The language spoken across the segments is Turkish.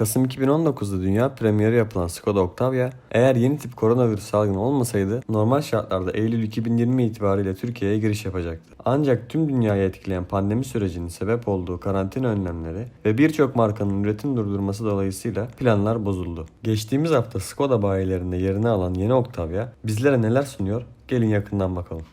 Kasım 2019'da dünya premieri yapılan Skoda Octavia, eğer yeni tip koronavirüs salgını olmasaydı normal şartlarda Eylül 2020 itibariyle Türkiye'ye giriş yapacaktı. Ancak tüm dünyayı etkileyen pandemi sürecinin sebep olduğu karantina önlemleri ve birçok markanın üretim durdurması dolayısıyla planlar bozuldu. Geçtiğimiz hafta Skoda bayilerinde yerini alan yeni Octavia bizlere neler sunuyor? Gelin yakından bakalım.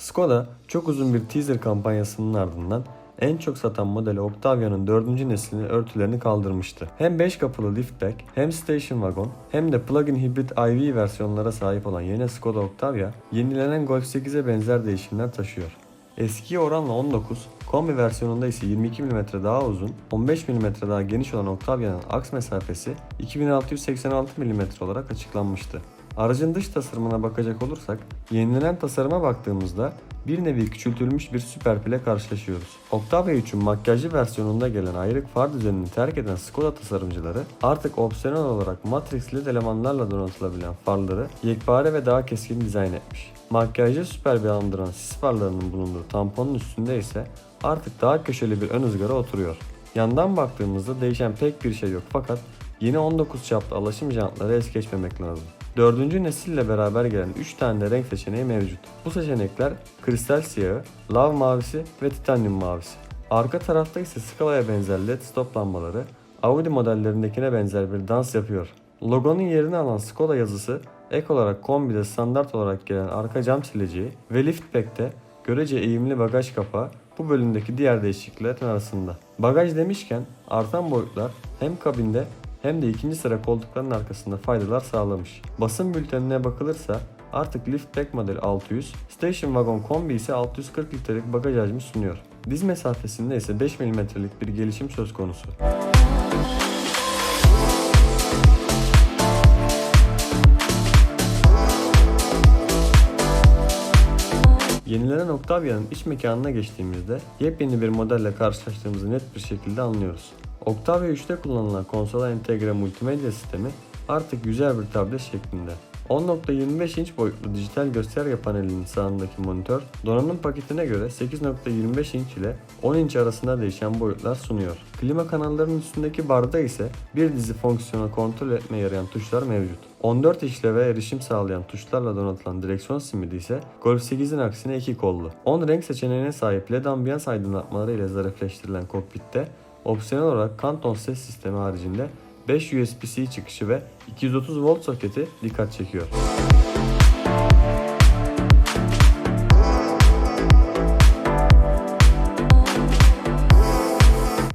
Skoda çok uzun bir teaser kampanyasının ardından en çok satan modeli Octavia'nın 4. neslini örtülerini kaldırmıştı. Hem 5 kapılı liftback hem station wagon hem de plug-in hibrit IV versiyonlara sahip olan yeni Skoda Octavia yenilenen Golf 8'e benzer değişimler taşıyor. Eskiye oranla 19, kombi versiyonunda ise 22 mm daha uzun, 15 mm daha geniş olan Octavia'nın aks mesafesi 2686 mm olarak açıklanmıştı. Aracın dış tasarımına bakacak olursak, yenilenen tasarıma baktığımızda bir nevi küçültülmüş bir süper pile karşılaşıyoruz. Octavia 3'ün makyajlı versiyonunda gelen ayrık far düzenini terk eden Skoda tasarımcıları artık opsiyonel olarak Matrix LED elemanlarla donatılabilen farları yekpare ve daha keskin dizayn etmiş. Makyajlı süper bir andıran sis farlarının bulunduğu tamponun üstünde ise artık daha köşeli bir ön ızgara oturuyor. Yandan baktığımızda değişen pek bir şey yok fakat yeni 19 çaplı alaşım jantları es geçmemek lazım. Dördüncü nesille beraber gelen 3 tane de renk seçeneği mevcut. Bu seçenekler kristal siyahı, lav mavisi ve titanyum mavisi. Arka tarafta ise Scala'ya benzer led stop lambaları Audi modellerindekine benzer bir dans yapıyor. Logonun yerini alan Skoda yazısı ek olarak kombide standart olarak gelen arka cam sileceği ve liftback'te görece eğimli bagaj kapağı bu bölümdeki diğer değişikliklerin arasında. Bagaj demişken artan boyutlar hem kabinde hem de ikinci sıra koltukların arkasında faydalar sağlamış. Basın bültenine bakılırsa artık liftback model 600, station wagon kombi ise 640 litrelik bagaj hacmi sunuyor. Diz mesafesinde ise 5 mm'lik bir gelişim söz konusu. Yenilenen Octavia'nın iç mekanına geçtiğimizde yepyeni bir modelle karşılaştığımızı net bir şekilde anlıyoruz. Octavia 3'te kullanılan konsola entegre multimedya sistemi artık güzel bir tablet şeklinde. 10.25 inç boyutlu dijital gösterge panelinin sağındaki monitör donanım paketine göre 8.25 inç ile 10 inç arasında değişen boyutlar sunuyor. Klima kanallarının üstündeki barda ise bir dizi fonksiyonu kontrol etmeye yarayan tuşlar mevcut. 14 işleve erişim sağlayan tuşlarla donatılan direksiyon simidi ise Golf 8'in aksine iki kollu. 10 renk seçeneğine sahip LED ambiyans aydınlatmaları ile zarifleştirilen kokpitte opsiyonel olarak Kanton ses sistemi haricinde 5 USB-C çıkışı ve 230 volt soketi dikkat çekiyor.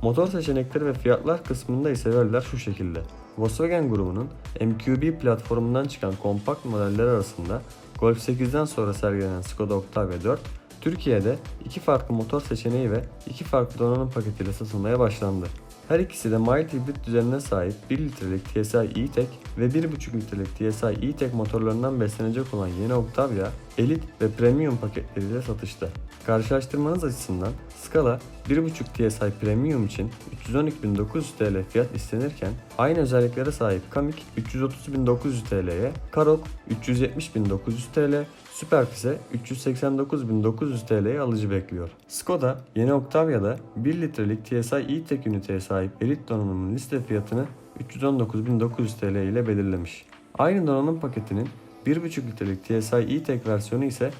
Motor seçenekleri ve fiyatlar kısmında ise veriler şu şekilde. Volkswagen grubunun MQB platformundan çıkan kompakt modeller arasında Golf 8'den sonra sergilenen Skoda Octavia 4, Türkiye'de iki farklı motor seçeneği ve iki farklı donanım paketiyle satılmaya başlandı. Her ikisi de mild hibrit düzenine sahip 1 litrelik TSI E-Tech ve 1.5 litrelik TSI E-Tech motorlarından beslenecek olan yeni Octavia, Elite ve Premium paketleriyle satışta. Karşılaştırmanız açısından Scala 1.5 TSI Premium için 312.900 TL fiyat istenirken aynı özelliklere sahip Kamiq 330.900 TL'ye, Karoq 370.900 TL, Superb 389.900 TL'ye alıcı bekliyor. Skoda yeni Octavia'da 1 litrelik TSI E-Tech üniteye sahip Elite donanımın liste fiyatını 319.900 TL ile belirlemiş. Aynı donanım paketinin 1.5 litrelik TSI E-Tech versiyonu ise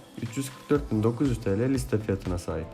344.900 TL liste fiyatına sahip.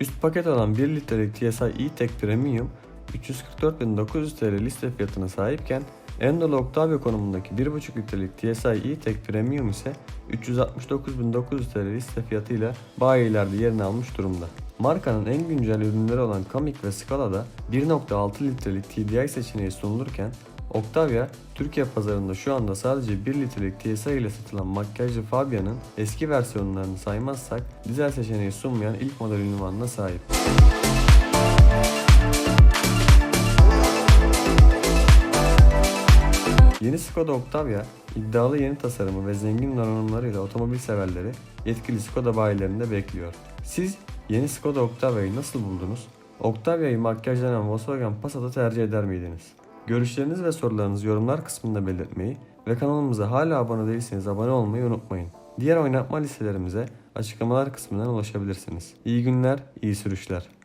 Üst paket olan 1 litrelik TSI E-Tech Premium 344.900 TL liste fiyatına sahipken Endolo Octavia konumundaki 1.5 litrelik TSI E-Tech Premium ise 369.900 TL liste fiyatıyla bayilerde yerini almış durumda. Markanın en güncel ürünleri olan Kamiq ve Scala'da 1.6 litrelik TDI seçeneği sunulurken Octavia, Türkiye pazarında şu anda sadece 1 litrelik TSI ile satılan makyajlı Fabia'nın eski versiyonlarını saymazsak dizel seçeneği sunmayan ilk model ünvanına sahip. Yeni Skoda Octavia, iddialı yeni tasarımı ve zengin donanımlarıyla otomobil severleri yetkili Skoda bayilerinde bekliyor. Siz yeni Skoda Octavia'yı nasıl buldunuz? Octavia'yı makyajlanan Volkswagen Passat'ı tercih eder miydiniz? Görüşleriniz ve sorularınızı yorumlar kısmında belirtmeyi ve kanalımıza hala abone değilseniz abone olmayı unutmayın. Diğer oynatma listelerimize açıklamalar kısmından ulaşabilirsiniz. İyi günler, iyi sürüşler.